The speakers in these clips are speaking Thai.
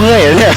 เมื่อยเลยเนี่ย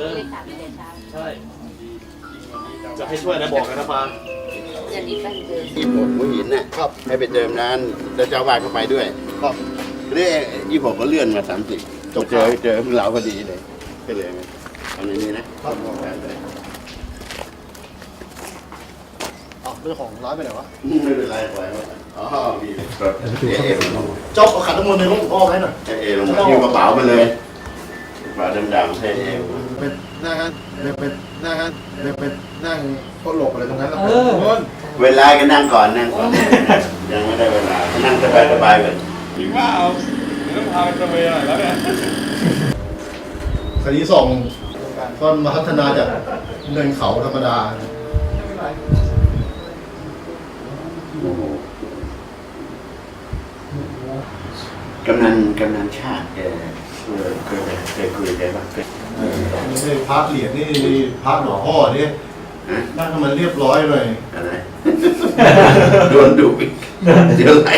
แป้งเจิมเลยถามไปแต่เช้าใช่ จะให้ช่วยนะบอกกันนะปาอย่างนี้แป้งเจิมยี่หกหัวหินน่ะครับ ให้ไปเติมนั้นแล้วเจ้าว่านเข้าไปด้วยครับเรื่ยี่หกก็เลื่อนมาสามสิบเจอเจอพวกเราพอดีเลยก็เลยเอาในนี้นะครับได้เลยอ๋อเรื่องของร้านไปไหนวะไม่เป็นไรปล่อยไว้อ๋อมีเลยครับเอเอลงเจ้าเอาขันน้ำมนต์ในห้องพ่อไว้หน่อยเอเอลงมาที่กระเป๋าไปเลยกระเป๋าดำๆให้เอล เป็นหน้างานเป็นหน้างานเป็นนั่งโคหลบอะไรตรงนั้นแล้วเวลาก็นั่งก่อนนั่งก่อน ยังไม่ได้เวลา นั่งสบายๆก่อนถึงว่าเอาต้องพาไปตะเวนหน่อยแล้วเนี่ยคดีส่งก็มาพัฒนาจากเนินเขาธรรมดากำนันกำนันชาติแกเคยเคยเคยคุยกันปะเคย นี่พระเหรียญนี่พระหลวงพ่อนี่ฮะนั่งให้มันเรียบร้อยหน่อยอะไร โดนดุอีกเดี๋ยวไร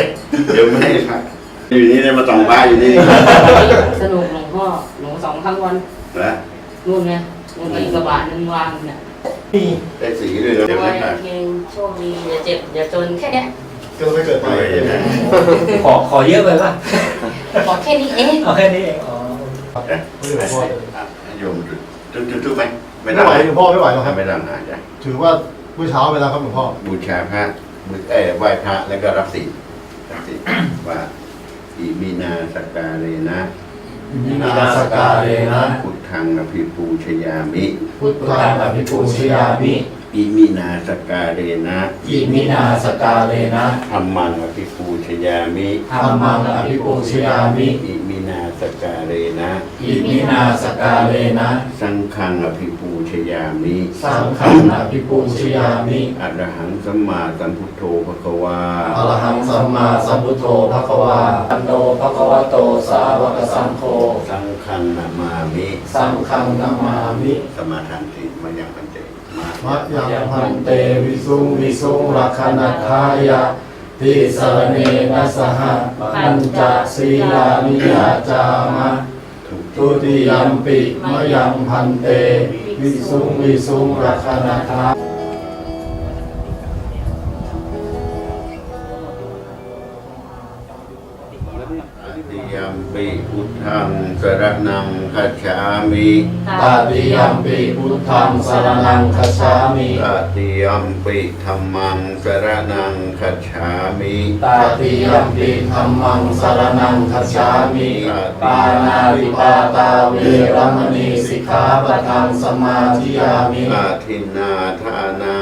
เดี๋ยวไม่ให้พักอยู่นี่ได้มาส่องบ้านอยู่นี่สนุกหลวงพ่อหลวงสองทั้งวันนะนู่นไงนู่นไปอีกกระบะนึงวางเนี่ยได้สีด้วยนะเดี๋ยวไว้ไม่ขาดเพลงโชคดีอย่าเจ็บอย่าจนแค่เนี้ยก็ไม่เกิดใหม่ไม่ได้นะขอขอเยอะไปป่ะบอกแค่นี้เอง เอาแค่นี้เอง อ๋อไม่ไหวพ่อ โยมจุดจุดจุดไหมไม่ไหวหลวงพ่อไม่ไหวหรอกครับ ไม่ต้องหาจ้ะถือว่าเมื่อเช้าเวลาครับหลวงพ่อ บูชาพระบูเอ้ยไหว้พระแล้วก็รับศีลรับศีลว่าอิมินาสกการเรนะมินาสการเรนะพุทธังอภิปูชยามิพุทพุทธังอภิปูชยามิอิมินาสกการเรนะอิมินาสกาเลนะธรรมังอภิปูชยามิธรรมังอภิปูชยามิอิมินา สกการเรนะ อิมินาสกาเลนะสังฆังอภิปูชยามิ สังฆังอภิปูชยามิอะระหังสัมมาสัมพุทโธภะคะวา อรหังสัมมาสัมพุทโธภควาอันโนภควโตสาวกสังโฆสังฆังนามามิ สังฆังนามามิสมาทานสิมายังปัญเจมามะยังยัพัพันนเตวิสุงวิสุงรักขณทายะ ทิสรเนนะสหปัญจศีลานิยาจามะทุกทุติยัมปิมะยังพันเต วิสุงวิสุงรักขณทา ธังสรณังคัจฉามิตาติยัมปิพุทธังสรณังคัจฉามิตติยัมปิธัมมังสรณังคัจฉามิตาติยัมปิธัมมังสรณังคัจฉามิปานาติปาตาเวรมณีสิกขาปะทังสมาธิยามิอาทินนาทานา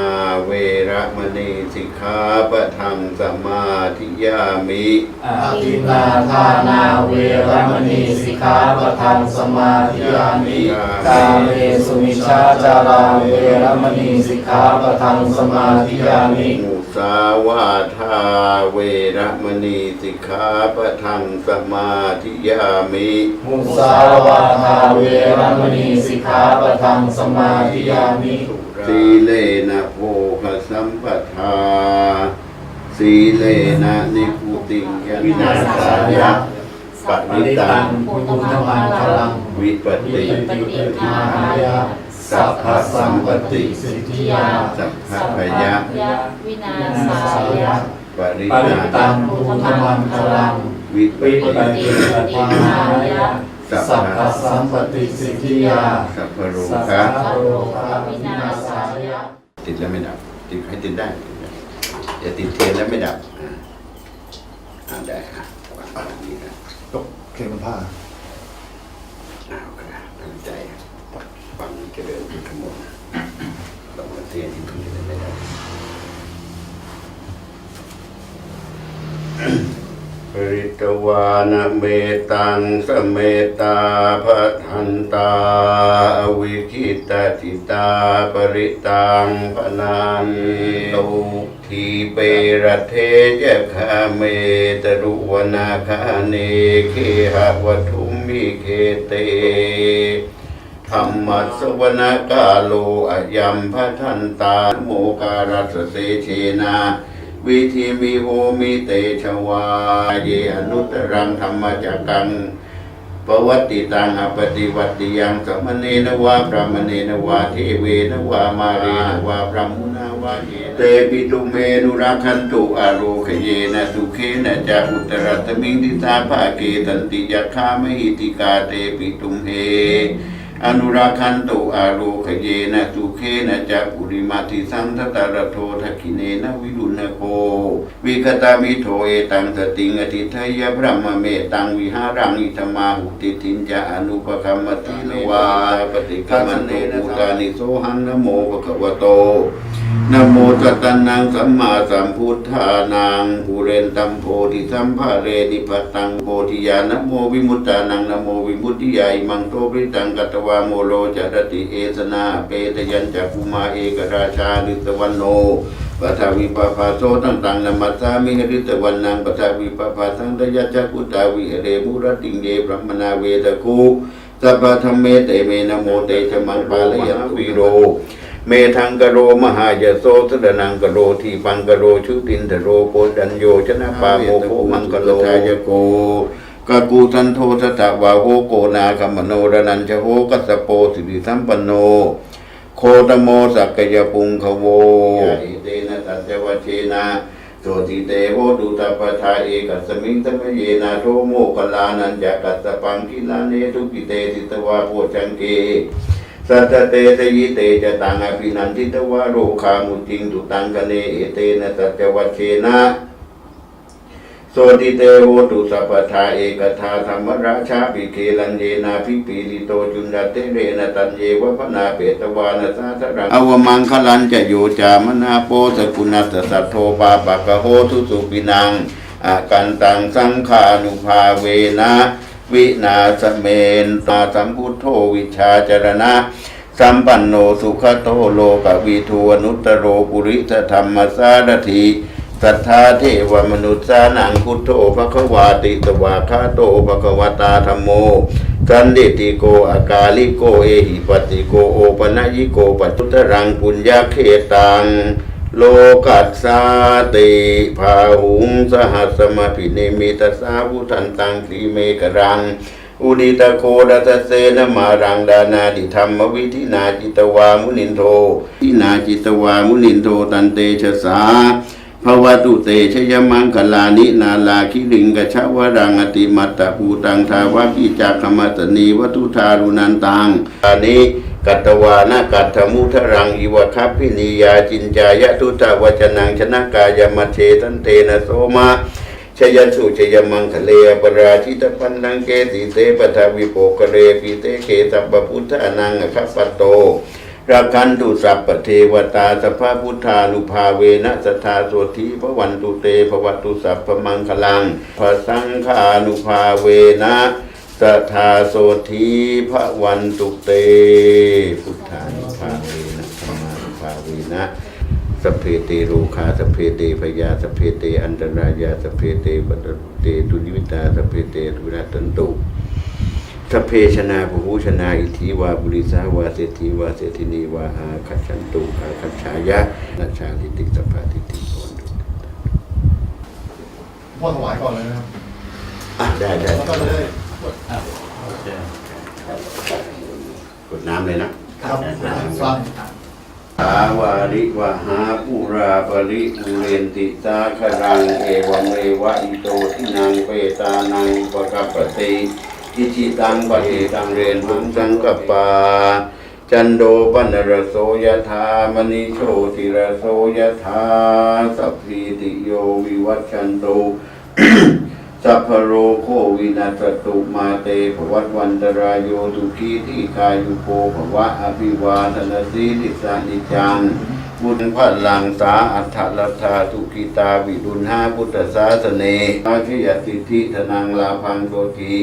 เว ระมณีสิกขาปะทังสมาธิยามิอาทินนาทานาเวรมณีสิกขาปะทังสมาธิยามิกาเมสุมิชฌาจาราเวรมณีสิกขาปะทังสมาธิยามิมุสาวาทาเวระมณีสิกขาปะทังสมาธิยามิมุสาวาทาเวรมณีสิกขาปะทังสมาธิยามิสีเลนะโภคสัมปทา สีเลนะนิพุติงยวินาศายะปะนิตังพุทธมังคลังวิปติปฏิมายะสัพพสัมปติสิทธิยาสัพพพยะวินานาศาสายยะยะปริปรินาตังพุทธมังคลังวิปวิติปติปฏิมายะสัพพสัมปติสิทธิยาสัพพโรสัพคะพโรคะวินาศายะติดแล้วไม่ดับติดให้ติดได้ อย่าติดเทียนแล้วไม่ดับอ่าอ่าได้อะวางแบบนี้นะตกเข็มผ้าอ้าวครับตั้งใจฟังเจริญพุทธมนต์ต้องมาเทียนที่พึ่งจะได้ไม่ได้ปริตวานเมตังสเมตาพะทันตาอวิคิตติตาปริตังพนันตุ ทีเปรเทยะคาเมตรุวนาคาเนเคหะวัตุมิเคเตธรรมสวนกาโลอยัมพะทันตาโมการัสเสเชนาวิธีมีโหมิเตชวาเยอนุตตรังธรรมจักกัง ปวัตติตังอปฏิวัติยังสมเนนวาพระมเนนวาเทเวนวามาเรนวาพระมุนาวาเตปิตุเมนุรักขันตุอาโรขเยนะสุเคนะจาอุตรัตมิงทิตาภาเกตันติยัคขามหิติกาเตปิตุเม อนุราคันโตอาโรขเยนะสุเคนะจักปุริมาติสังทตารโททักิเนนะวิรุณโควิคตามิโทเอตังสติงอติทยพระมเมตังวิหารังอิธมาหุติทินจะอนุปกรรมติเลวาปฏิกรรมเนนะตานิโสหังนโมภะคะวะโต นโมตัสสะนังสัมมาสัมพุทธานังปุเรนตัมโพธิสัมภาเรนิพัตังโพธิญาณนโมวิมุตตานังนโมวิมุตติยาอิมังโตปริตังกัตวาโมโลจารติเอสนาเปตยัญจักกุมาเอกราชาลิตวันโนปัทวิปปาโสตังตังนมัสสามิหริตวันนังปัทวิปปาสังตยัจจกุตาวิเรมุรติงเยบระมนาเวตคูสัพพธรรมเมเตเมนะโมเตชะมังปาลยันวิโร เมทังกโรมหายโสสดนังกโรทีปังกโรชุตินทโรโปดัญโยชนะปาโมโคมังกโลทายโกกกูทันโทสตะวาโหโกนาคัมโนรนันชโหกัสสโปสิริสัมปันโน โคตโมสักกยปุงขโวอิเตนะตัจวเชนะโสติเตโหดุตปทาเอกัสมิงตมเยนะโทโมกลานันจักกัสสปังกิลาเนทุกิเตสิตวาโพชังเก สัตเตเตยิเตจะตังอภินันทิตวาโรคามุติงตุตังกเนเอเตนะสัจวัชเชนะโสติเตโหตุสัพทาเอกทาธรรมราชาปิเคลันเยนาภิปีลิโตจุนยเตเรนะตันเยวะพนาเปตวานะสาธรังอวมังคลันจะโยจามนาโปสกุณัสสัทโทปาปะกะโหทุสุปินังอากันตังสังขานุภาเวนะ วินาสเมนตาสัมพุทโธวิชาจรณะ สัมปันโนสุขโตโลกวิทูอนุตตโรปุริสธรรมสารถีสัทธาเทวมนุษย์สานังพุทโธภควาติตวาคาโตภควตาธรรมโม สันดิติโกอากาลิโกเอหิปติโกโอปนัยิโกปัจจุตรังปุญญาเขตัง โลกัสสาติภาหุงสหัสมพิเนมิตสาวุทันตังสีเมกรัง อุดิตโคดัสเสนมารังดานาดิธรรมวิธินาจิตวามุนินโททินาจิตวามุนินโทตันเตชะสาภวตุเตชยมังคลานินาลาคิลิงกชวรังอติมัตตภูตังทาวากิจักขมัตนีวัตุธารุนันตังอานิ กัตวานากัตถมุทรังอิวะคัพพินียาจินจายะทุตาวจนังชนะกายมัเชตันเตนะโสมาชยันสุชยมังคะเลปราชิตปันนังเกติเตปทาวิโปกเรปิเตเกสัพพุทธานังคัปปโตราคันตุสัพปเทวตาสภาพุทธานุภาเวนะสทาโสธีพระวันตุเตภวัตุสัพพมังคลังพระสังฆานุภาเวนะ สทธาโสธีพระวันตุเต พุทธานุภาเวนะธรรมานุภาเวนะสพเพเตโรคาสพเพเตพยาสพเพเตอันตรายาสพเพเตปัตเตตุนิวิตาสพเพเตตุนาตันตุสพเพชนาภูหูชนาอิทธิวาบุริสาวาเศรษฐีวาเศรษฐินีวาอาคัจฉันตุอาคัจฉายะนัชชาลิติสพพาติติโอนตุพ่อถวายก่อนเลยนะครับ อะได้ได้ แล้วก็จะได้ กดน้ำเลยนะ ครับฟังสาวาริวหาปุราปริปุเรนติสาครังเอวเมวะอิโตทินังเปตานังปะกัปปติอิจิตังปะเอตังเรนหังสังกปปา จันโดปนรโสยธามณิโชติรโสยธาสัพพิติโยวิวัชชันตุ สัพพโรโควินาศตุมาเตภวัตวันตรายโยทุขีทีกายุโกภวะอภิวาทนาสีนิสานิจังบุญพัลังสาอัฏฐลัทธาทุกิตาวิรุณหาพุทธศาสเนอาชยสิทธิธนังลาพังโตที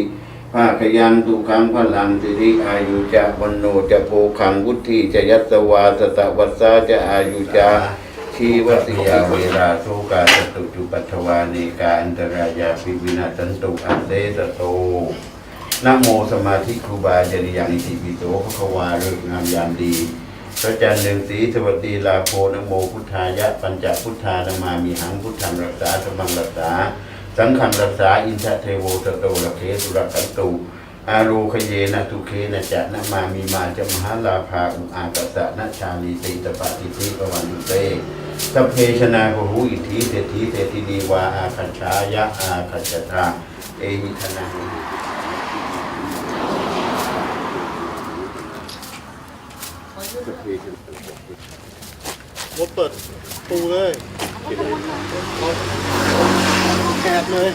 ภาคยังตุขังพลังสิริอายุจะวันโนจะโพขังวุฒิจะยัสวาสตวัสสาจะอายุจะ ชีวติยาเวลาโสกาสตุจุปัทวานิกาอันตรายาปิวินาสันตุอันเดสโตนะโมสมาธิครูบาจริยังอิติปิโสภควาเริกงามยามดี พระจันทร์เรืองสีสวัสดีลาโพนโมพุทธายะ ปัญจพุทธานามามีหังพุทธังรักษาสมังรักษา สังฆังรักษาอินทะเทโวตโตระเคสุรกันตุอาโรคเยนะทุเคนะจะนะมามีมาจะมหาลาภาอุอากาสะนะชาลีติตปะติติปวันตุเต สัพเพชนาโหหูอิทธิเศรษฐีเศรษฐินีวาอาคัญชายะอาคัญจตาเอหิธนารถเปิดตูเลยแคบเลย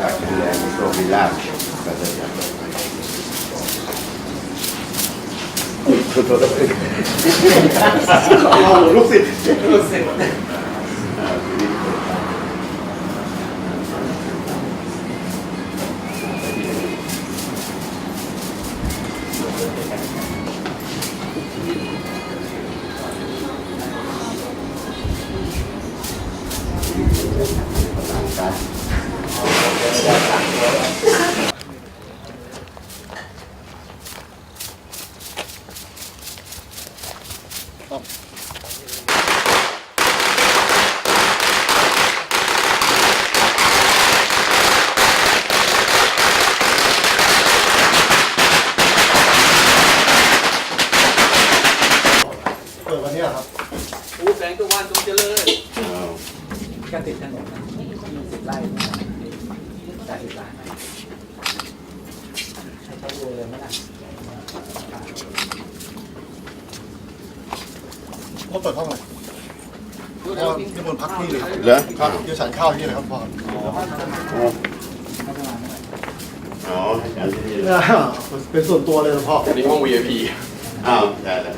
มีสุขภาพแข็งแรงมีโชคมีลาภก็จะยังขอโทษนะ เอาลูกศิษย์ เปิดวันเนี้ยครับ ปูแสงตะวันจงเจริญ ก็ติดถนนนะมีสิบไร่จ่ายสิบล้านให้เขาดูเลยไหมล่ะ พ่อเปิดห้องอะไรพ่อ ที่บนพักที่เลยเหรอครับเดี๋ยวฉันข้าวที่เลยครับพ่ออ๋อเป็นส่วนตัวเลยนะพ่ออันนี้ห้อง VIP อ้าวได้แล้ว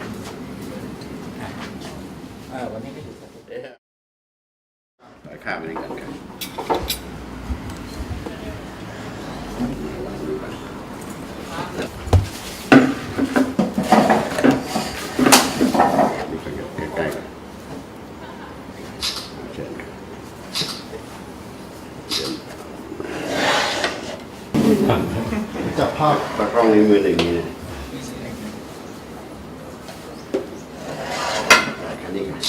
เออวันนี้ก็อยู่ ข้ามไปด้วยกันครับใกล้ๆกันเชิญครับเชิญ จับภาพ ตากล้องในมืออย่างนี้นะแค่นี้ครับ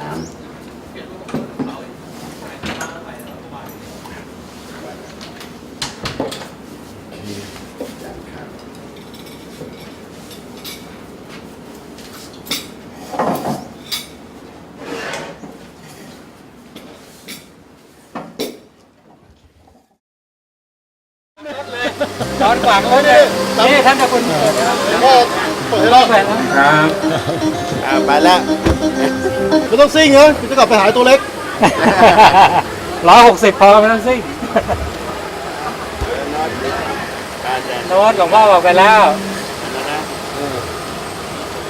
น้ำจานข้าว ย้อนกว่าเขาเลยนี่ท่านจะคุณพ่อเปิดให้รอบแฟนแล้วครับอ่าไปแล้วไม่ต้องซิ่งเหรอจะกลับไปหาตัวเล็กร้อยหกสิบพอไม่ต้องซิ่งโน้ตของพ่อบอกไปแล้ว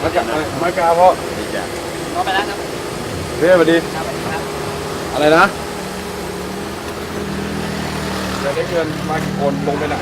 มากาไมากาพ่อก็ไปแล้วครับเรียบดีอะไรนะจะได้เงินมากี่คนลงไปไหน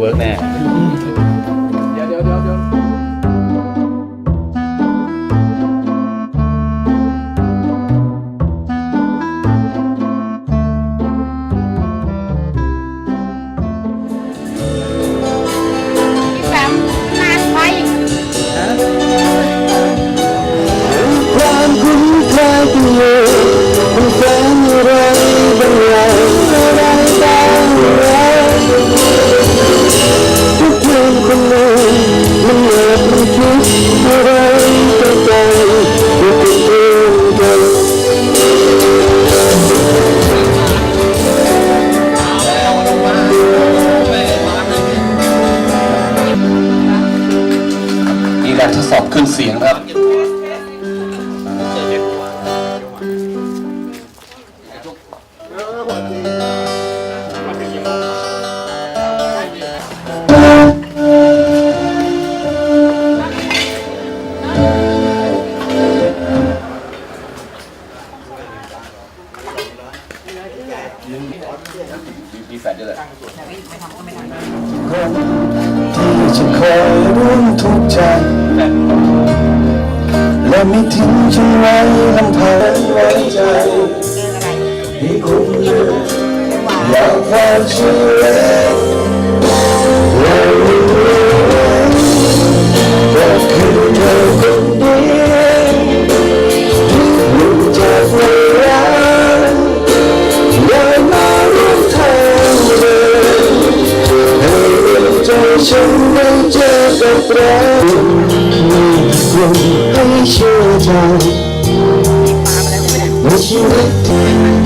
เวิร์กแน่ กับรักมีคนให้